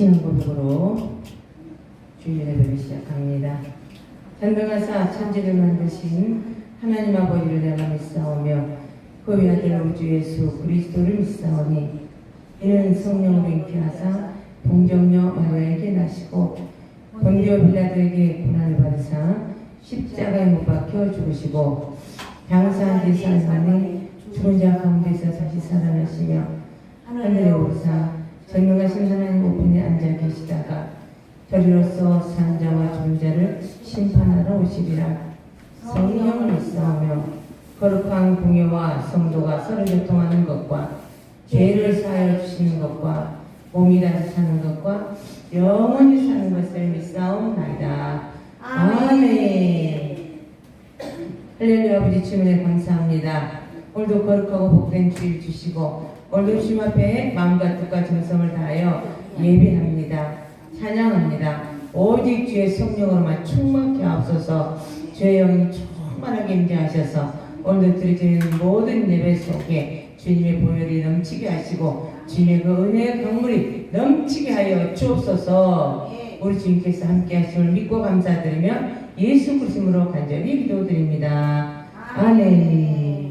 신앙 고백으로 주일 예배를 시작합니다. 전능하사 천지를 만드신 하나님 아버지를 내가 믿사오며 그 외아들 우주 예수 그리스도를 믿사오니 이는 성령으로 잉태하사 동정녀 마리아에게 나시고 본디오 빌라도에게 고난을 받으사 십자가에 못 박혀 죽으시고 장사한 지 사흘 만에 죽은 자 가운데서 다시 살아나시며 하늘에 오르사 전능하신 하나님 우편에 앉아 계시다가 저리로서 산자와 자를 심판하러 오시리라. 성령을 믿사오며 거룩한 공예와 성도가 서로 교통하는 것과 죄를 사하여 주시는 것과 몸이 다시 사는 것과 영원히 사는 것을 믿사옵나이다. 아멘. 할렐루야 아버지 주님에 감사합니다. 오늘도 거룩하고 복된 주일 주시고 주님 앞에 마음과 뜻과 정성을 다하여 예배합니다. 찬양합니다. 오직 주의 성령으로만 충만케 하옵소서. 주의 영이 충만하게 임재하셔서 오늘도 드려지는 모든 예배 속에 주님의 보혈이 넘치게 하시고 주님의 그 은혜의 강물이 넘치게 하여 주옵소서. 우리 주님께서 함께 하심을 믿고 감사드리며 예수 그리스도로 간절히 기도드립니다. 아멘.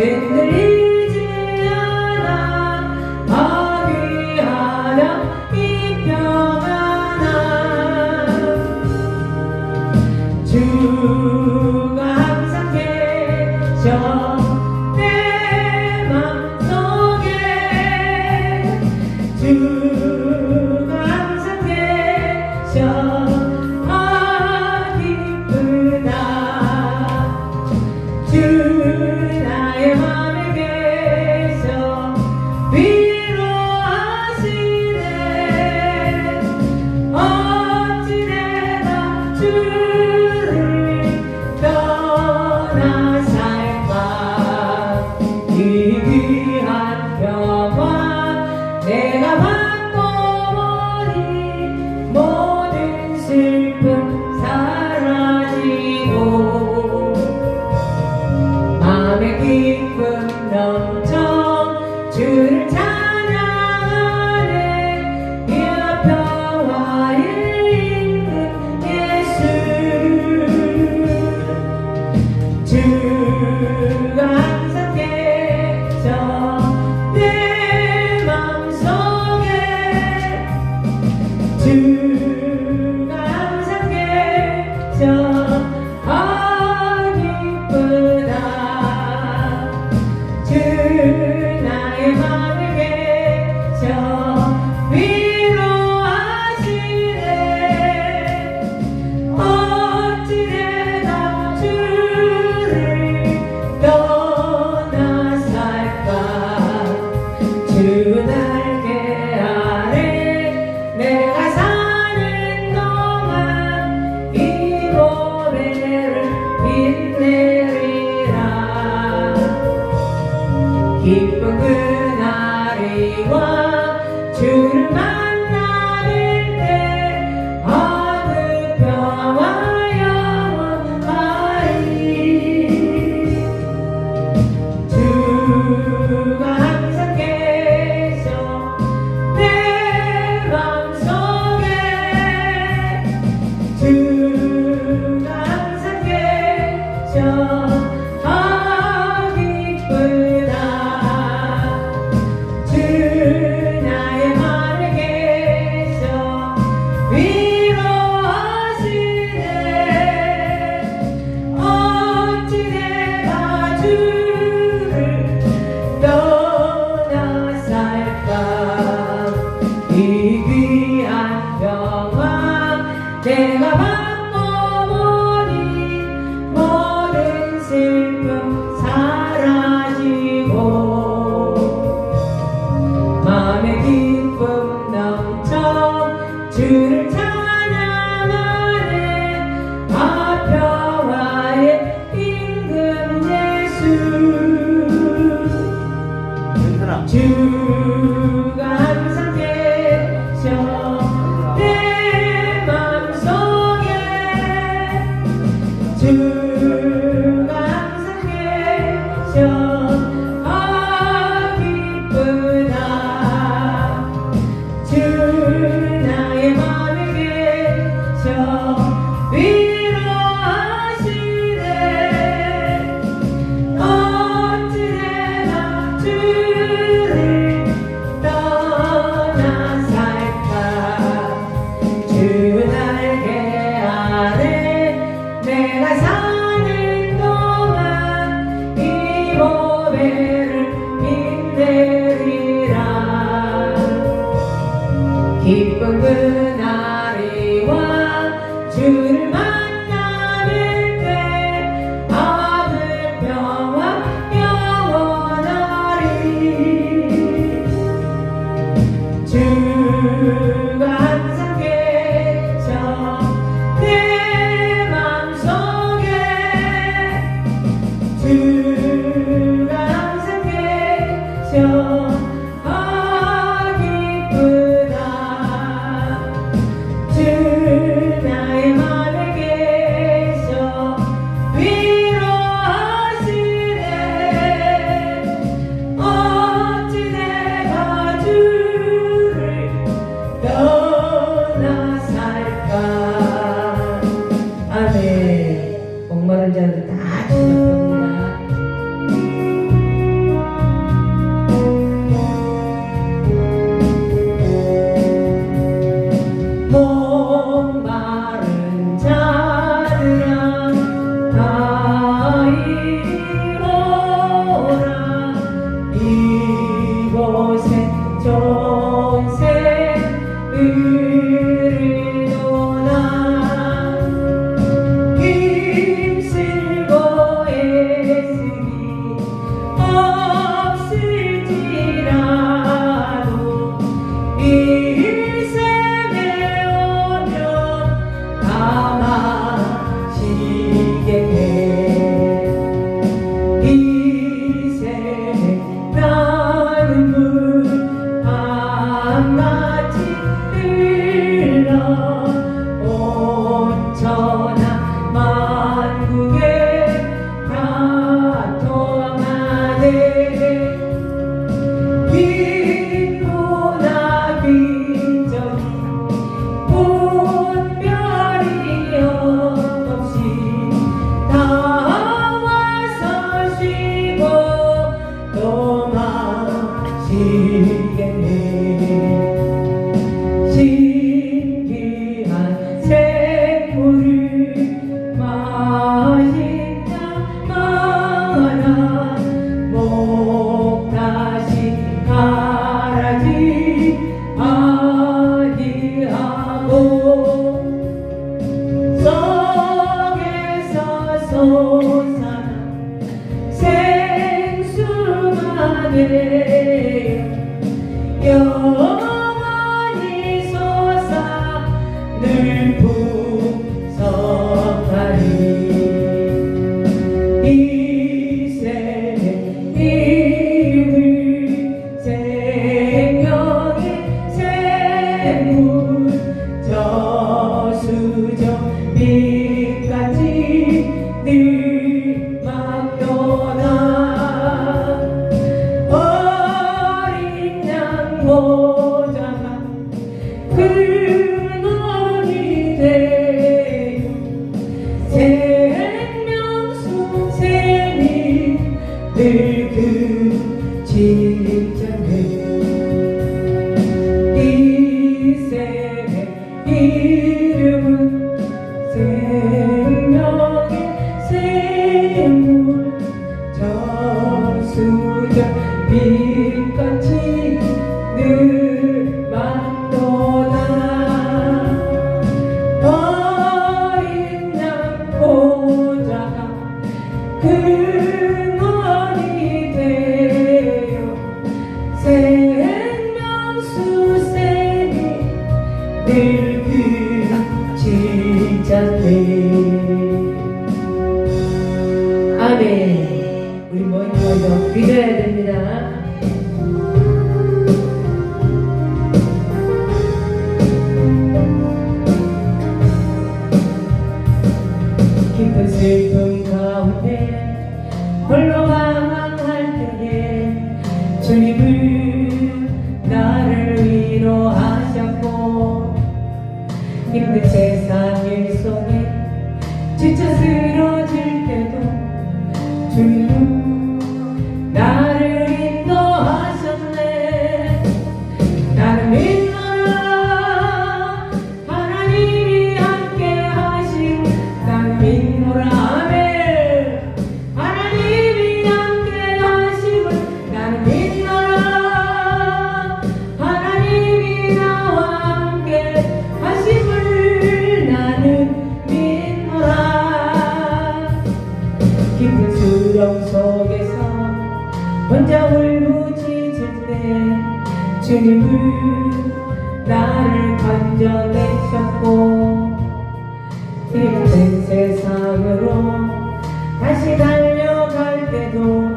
Victory. day. take 혼자 울부짖을 때 주님을 나를 건져내셨고 힘든 세상으로 다시 달려갈 때도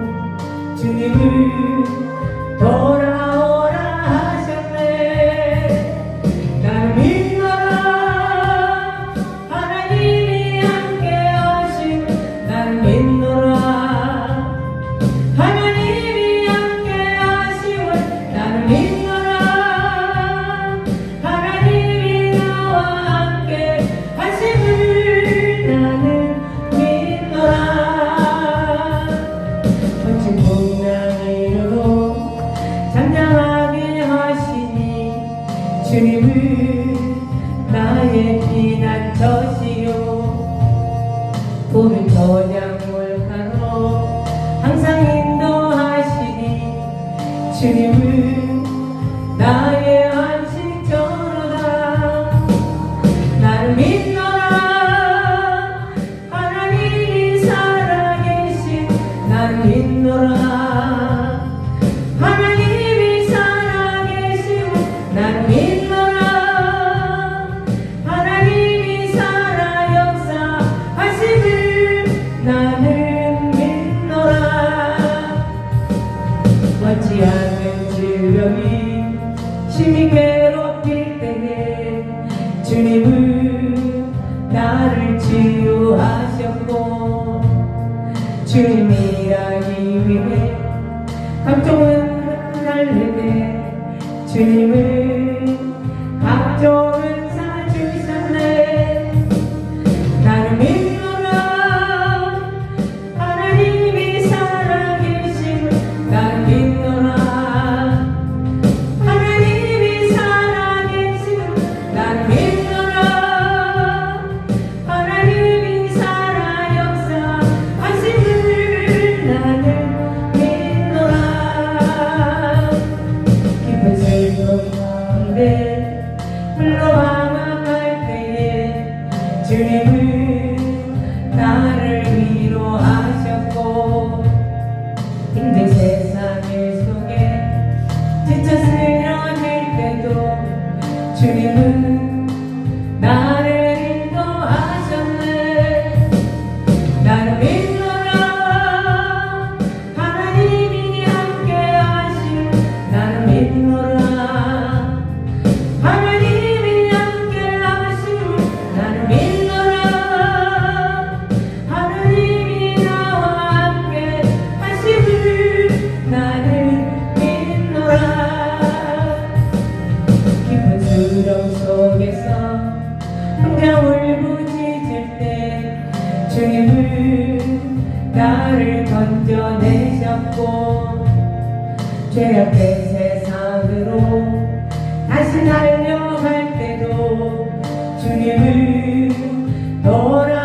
주님을 돌아 나의 피난처시요. 오늘 저장을 가로 항상 인도하시니 주님 주님을 알기 위해 각종 한날 내게 주님을 ചെയ്യണേ you.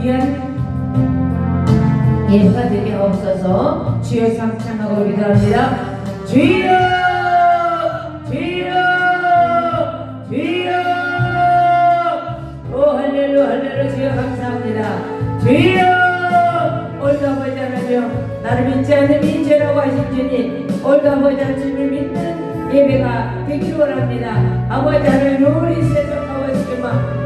귀한 예배가 되게 없어서 주여 삼창하고 기도합니다. 주여 주여 주여 오 할렐루 할렐루 주여 감사합니다. 주여 오늘도 아버지 하나님 나를 믿지 않으면 죄라고 하신 주님 오늘도 아버지 하나님 주님을 믿는 예배가 되기를 원합니다. 아버지 하나님 우리 세상 아버지 주만